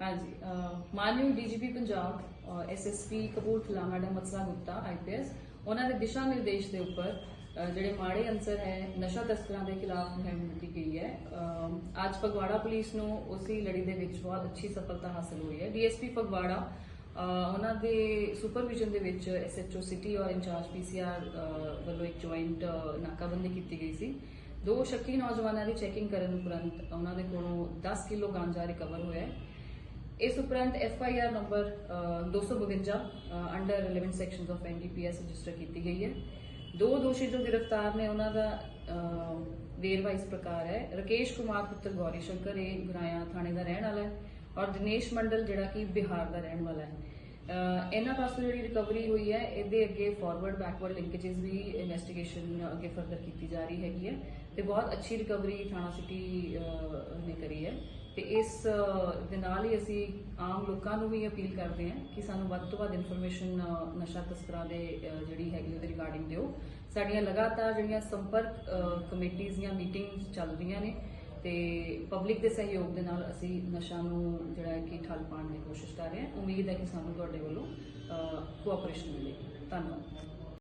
ਹੈ ਹਾਂਜੀ ਅਹ ਮਾਨਯੋਗ DGP Punjab SSP Kapurthala madam ਮਤਸਾ Gupta IPS ਉਹਨਾਂ ਦੇ ਦਿਸ਼ਾ ਨਿਰਦੇਸ਼ ਦੇ ਉੱਪਰ ਜਿਹੜੇ ਮਾੜੇ ਅੰਸਰ ਹੈ, ਨਸ਼ਾ ਤਸਕਰਾਂ ਦੇ ਖਿਲਾਫ ਮੁਹਿੰਮ ਦਿੱਤੀ ਗਈ ਹੈ। ਅੱਜ ਫਗਵਾੜਾ ਪੁਲਿਸ ਨੂੰ ਉਸੇ ਲੜੀ ਦੇ ਵਿੱਚ ਬਹੁਤ ਅੱਛੀ ਸਫਲਤਾ ਹਾਸਲ ਹੋਈ ਹੈ। ਡੀਐਸਪੀ ਫਗਵਾੜਾ ਉਹਨਾਂ ਦੇ ਸੁਪਰਵਿਜ਼ਨ ਦੇ ਵਿੱਚ ਐਸਐਚਓ ਸਿਟੀ ਔਰ ਇੰਚਾਰਜ ਪੀਸੀਆਰ ਵੱਲੋਂ ਇੱਕ ਜੁਆਇੰਟ ਨਾਕਾਬੰਦੀ ਕੀਤੀ ਗਈ ਸੀ। ਦੋ ਸ਼ੱਕੀ ਨੌਜਵਾਨਾਂ ਦੀ ਚੈਕਿੰਗ ਕਰਨ ਉਪਰੰਤ ਉਹਨਾਂ ਦੇ ਕੋਲੋਂ 10 ਕਿਲੋ ਗਾਂਜਾ ਰਿਕਵਰ ਹੋਇਆ ਹੈ। ਇਸ ਉਪਰੰਤ ਐਫ ਆਈ ਆਰ ਨੰਬਰ ਅ, 252 under 11 sections of NDPS register ਕੀਤੀ ਗਈ ਹੈ। ਦੋ ਦੋਸ਼ੀ ਜੋ ਗ੍ਰਿਫਤਾਰ ਨੇ ਉਹਨਾਂ ਦਾ ਵੇਰਵਾ ਇਸ ਪ੍ਰਕਾਰ ਹੈ। ਰਕੇਸ਼ ਕੁਮਾਰ ਪੁੱਤਰ ਗੌਰੀ ਸ਼ੰਕਰ ਇਹ ਗੁਰਾਇਆ ਥਾਣੇ ਦਾ ਰਹਿਣ ਵਾਲਾ ਹੈ ਔਰ ਦਿਨੇਸ਼ ਮੰਡਲ ਜਿਹੜਾ ਕਿ ਬਿਹਾਰ ਦਾ ਰਹਿਣ ਵਾਲਾ ਹੈ। ਇਹਨਾਂ ਪਾਸੋਂ ਜਿਹੜੀ ਰਿਕਵਰੀ ਹੋਈ ਹੈ ਇਹਦੇ ਅੱਗੇ ਫਾਰਵਰਡ ਬੈਕਵਰਡ ਲਿੰਕੇजेस ਵੀ ਇਨਵੈਸਟੀਗੇਸ਼ਨ ਅੱਗੇ ਫਰਦਰ ਕੀਤੀ ਜਾ ਰਹੀ ਹੈਗੀ ਹੈ ਤੇ ਬਹੁਤ ਅੱਛੀ ਰਿਕਵਰੀ ਥਾਣਾ ਸਿਟੀ ਤੇ ਇਸ ਦੇ ਨਾਲ ਹੀ ਅਸੀਂ ਆਮ ਲੋਕਾਂ ਨੂੰ ਵੀ ਅਪੀਲ ਕਰਦੇ ਹਾਂ ਕਿ ਸਾਨੂੰ ਵੱਧ ਤੋਂ ਵੱਧ ਇਨਫੋਰਮੇਸ਼ਨ ਨਸ਼ਾ ਤਸਕਰਾਂ ਦੇ ਜਿਹੜੀ ਹੈਗੀ ਉਹਦੇ ਰਿਗਾਰਡਿੰਗ ਦਿਓ। ਸਾਡੀਆਂ ਲਗਾਤਾਰ ਜਿਹੜੀਆਂ ਸੰਪਰਕ ਕਮੇਟੀਆਂ ਦੀਆਂ ਮੀਟਿੰਗਸ ਚੱਲ ਰਹੀਆਂ ਨੇ ਤੇ ਪਬਲਿਕ ਦੇ ਸਹਿਯੋਗ ਦੇ ਨਾਲ ਅਸੀਂ ਨਸ਼ਾ ਨੂੰ ਜਿਹੜਾ ਹੈ ਕਿ ਠੱਲ ਪਾਉਣ ਦੀ ਕੋਸ਼ਿਸ਼ ਕਰ ਰਹੇ ਹਾਂ। ਉਮੀਦ ਹੈ ਕਿ ਸਾਨੂੰ ਤੁਹਾਡੇ ਵੱਲੋਂ ਕੋਆਪਰੇਸ਼ਨ ਮਿਲੇਗੀ। ਧੰਨਵਾਦ।